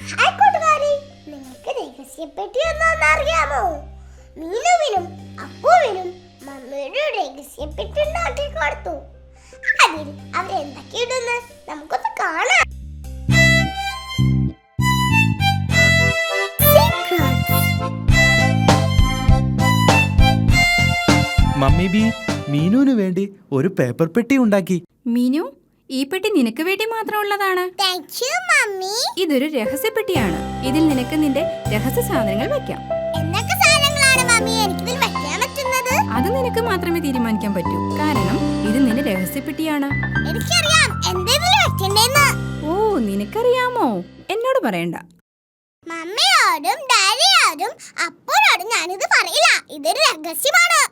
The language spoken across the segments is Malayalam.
കൂട്ടുകാരി നിങ്ങൾക്ക് രഹസ്യപ്പെട്ടി ഒന്നും അറിയാമോ? മീനുവിനും അപ്പുവിനും മമ്മിയുടെ രഹസ്യപ്പെട്ടി ഉണ്ടാക്കി കൊടുത്തു. അതിൽ അവരെന്തൊക്കെ ഇടുന്ന്? നമുക്കൊന്ന് കാണാം. മമ്മി ബി മീനുവിന് വേണ്ടി ഒരു പേപ്പർ പെട്ടി ഉണ്ടാക്കി. മീനു ഈ പെട്ടി നിനക്ക് വേണ്ടി മാത്രമുള്ളതാണ്. ഇതൊരു രഹസ്യപ്പെട്ടിയാണ് ഇതിൽ നിനക്ക് നിന്റെ രഹസ്യ സാധനങ്ങൾ വെക്കാം. അത് നിനക്ക് മാത്രമേ തീരുമാനിക്കാൻ പറ്റൂ. കാരണം ഇത് നിന്റെ രഹസ്യപ്പെട്ടിയാണ് എനിക്കറിയാം. ഓ നിനക്കറിയാമോ? എന്നോട് പറയണ്ട. മമ്മിയോടും ഡാഡിയോടും അപ്പോഴോടും ഞാനിത് പറയില്ല. ഇതൊരു രഹസ്യമാണ്.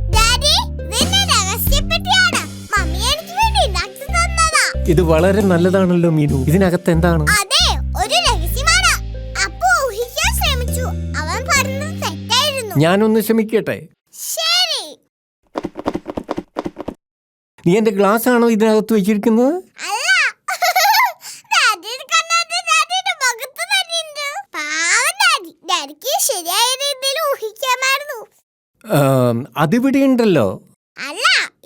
ഇത് വളരെ നല്ലതാണല്ലോ മീനു. ഇതിനകത്ത് എന്താണ്? അതെ ഒരു രഹസ്യമാണ് അപ്പോ ഊഹിക്കാൻ ശ്രമിച്ചു. അവൻ പറഞ്ഞത് തെറ്റായിരുന്നു. ഞാനൊന്ന് ശ്രമിക്കട്ടെ ശരി. നീ എന്റെ ഗ്ലാസ് ആണോ ഇതിനകത്ത് വെച്ചിരിക്കുന്നത്? അല്ല. ഡാഡിയുടെ കണ്ണാടി ഡാഡിയുടെ മുഖത്ത് തന്നെയുണ്ട്. പാവം ഡാഡി. ഡാഡിക്ക് ശരിയായ രീതിയിൽ ഊഹിക്കാമായിരുന്നു. ആം, അതിവിടെ ഉണ്ടല്ലോ. അല്ല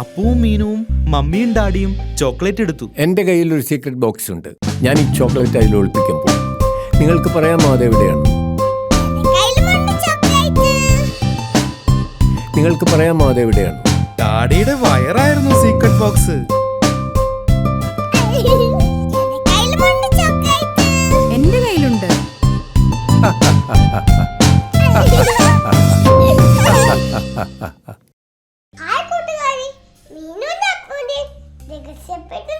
അപ്പുവും മീനുവും മമ്മിയും ഡാഡിയും ചോക്ലേറ്റ് എടുത്തു. എന്റെ കയ്യിൽ ഒരു സീക്രട്ട് ബോക്സ് ഉണ്ട്. ഞാൻ ഈ ചോക്ലേറ്റ് അതിൽ ഒളിപ്പിക്കാൻ പോകും. നിങ്ങൾക്ക് പറയാമോ അതെവിടെയാണ് നിങ്ങൾക്ക് പറയാമോ അതെവിടെയാണ് ഡാഡിയുടെ വയറായിരുന്നു സീക്രട്ട് ബോക്സ് എന്റെ കയ്യിലുണ്ട് ചോക്ലേറ്റ് ha കയ്യിലുണ്ട്. രഹസ്യപ്പെട്ട്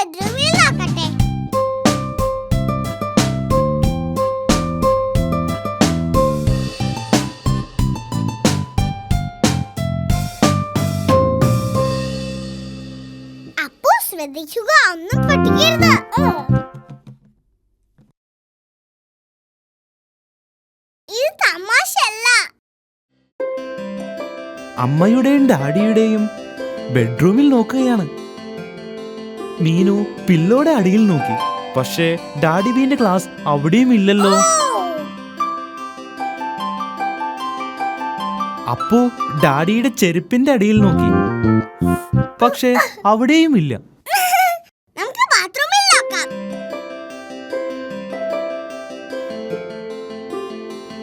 ബെഡ്റൂമിൽ നോക്കട്ടെ അപ്പോ ശ്രദ്ധിക്കുക ഒന്നും പൊട്ടിക്കരുത് ഇത് തമാശല്ല അമ്മയുടെയും ഡാഡിയുടെയും ബെഡ്റൂമിൽ നോക്കുകയാണ്. മീനു പില്ലോടെ അടിയിൽ നോക്കി. പക്ഷേ ഡാഡി ബീന്റെ ക്ലാസ് അവിടെയും ഇല്ലല്ലോ. അപ്പോ ഡാഡിയുടെ ചെരുപ്പിന്റെ അടിയിൽ നോക്കി. പക്ഷേ അവിടെയും ഇല്ല.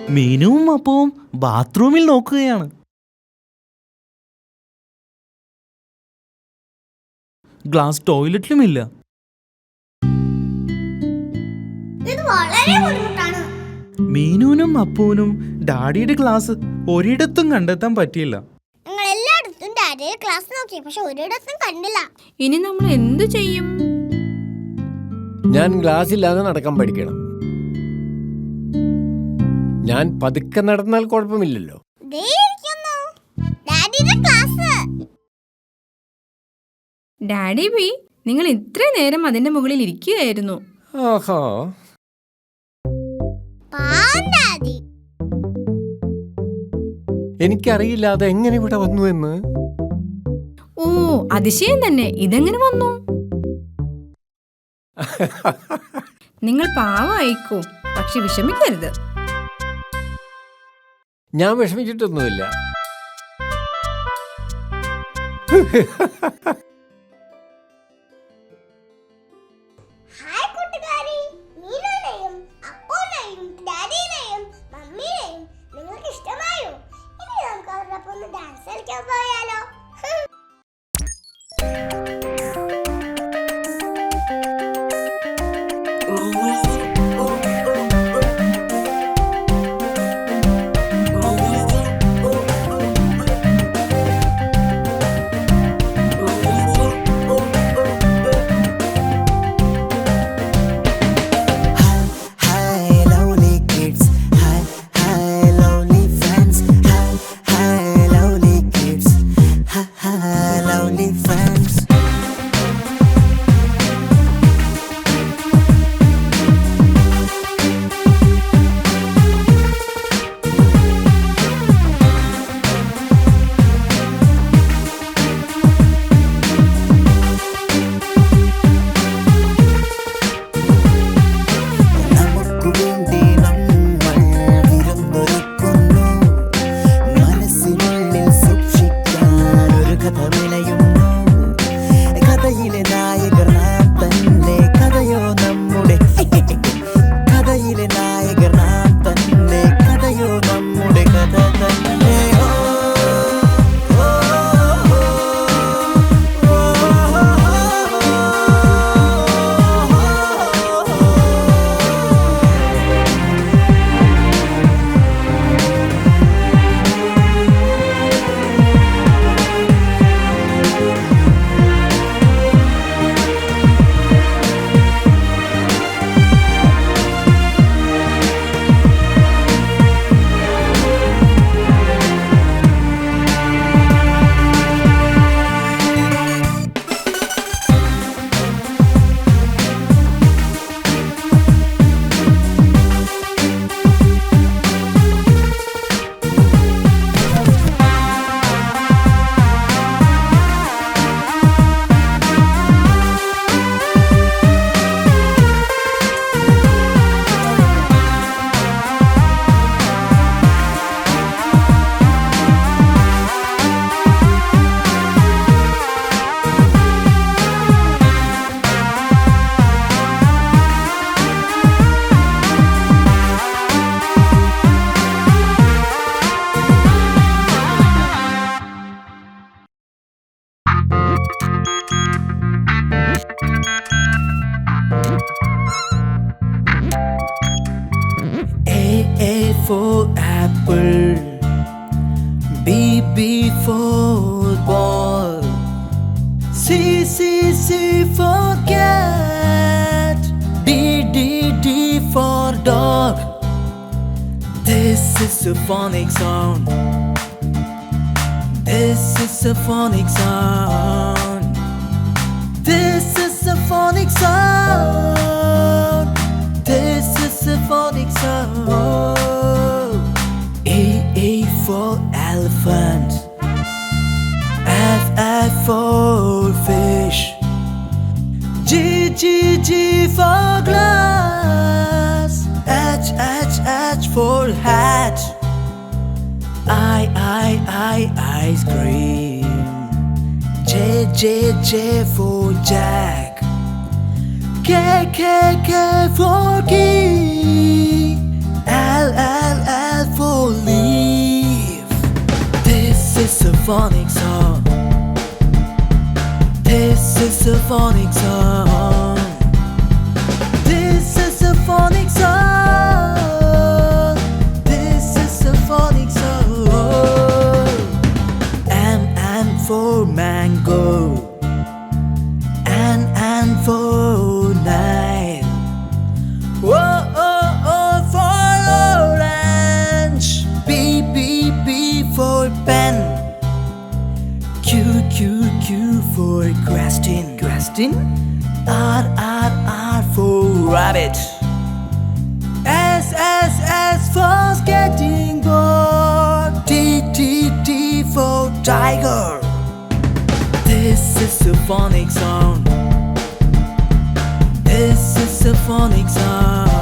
മീനുവും അപ്പവും ബാത്റൂമിൽ നോക്കുകയാണ്. ഗ്ലാസ് ടോയ്ലറ്റിലുമില്ല. ഇത് വളരെ ബുദ്ധിമുട്ടാണ്. മീനുവിനും അപ്പൂനും ഡാഡിയുടെ ക്ലാസ് ഒരിടത്തും കണ്ടെത്താൻ പറ്റിയില്ല. ഞങ്ങൾ എല്ലായിടത്തും ഡാഡിയുടെ ക്ലാസ് നോക്കി പക്ഷെ ഒരിടത്തും കണ്ടില്ല. ഇനി നമ്മൾ എന്തു ചെയ്യും? ഞാൻ ഗ്ലാസ് ഇല്ലാതെ നടക്കാൻ പഠിക്കണം. ഞാൻ പതുക്കെ നടന്നാൽ കുഴപ്പമില്ലല്ലോ. ഡാഡി ബി നിങ്ങൾ ഇത്ര നേരം അതിന്റെ മുകളിൽ ഇരിക്കുകയായിരുന്നു. ഓഹോ എനിക്കറിയില്ല അത് എങ്ങനെ ഇവിടെ വന്നു എന്ന്. ഓ അതിശയം തന്നെ. ഇതെങ്ങനെ വന്നു? നിങ്ങൾ പാവായിക്കോ പക്ഷെ വിഷമിക്കരുത്. ഞാൻ വിഷമിച്ചിട്ടൊന്നുമില്ല. Apple, B B for ball, C C C for cat, D D D for dog. This is a phonic sound. This is a phonic sound. This is a phonic sound. This is a phonic sound. Ice cream. J J J for Jack. K K K for key. L L L for leaf. This is a phonic song. This is a phonic song. 15 R R R for rabbit. S S S for skating board T T T for tiger. This is a phonic sound. This is a phonic sound.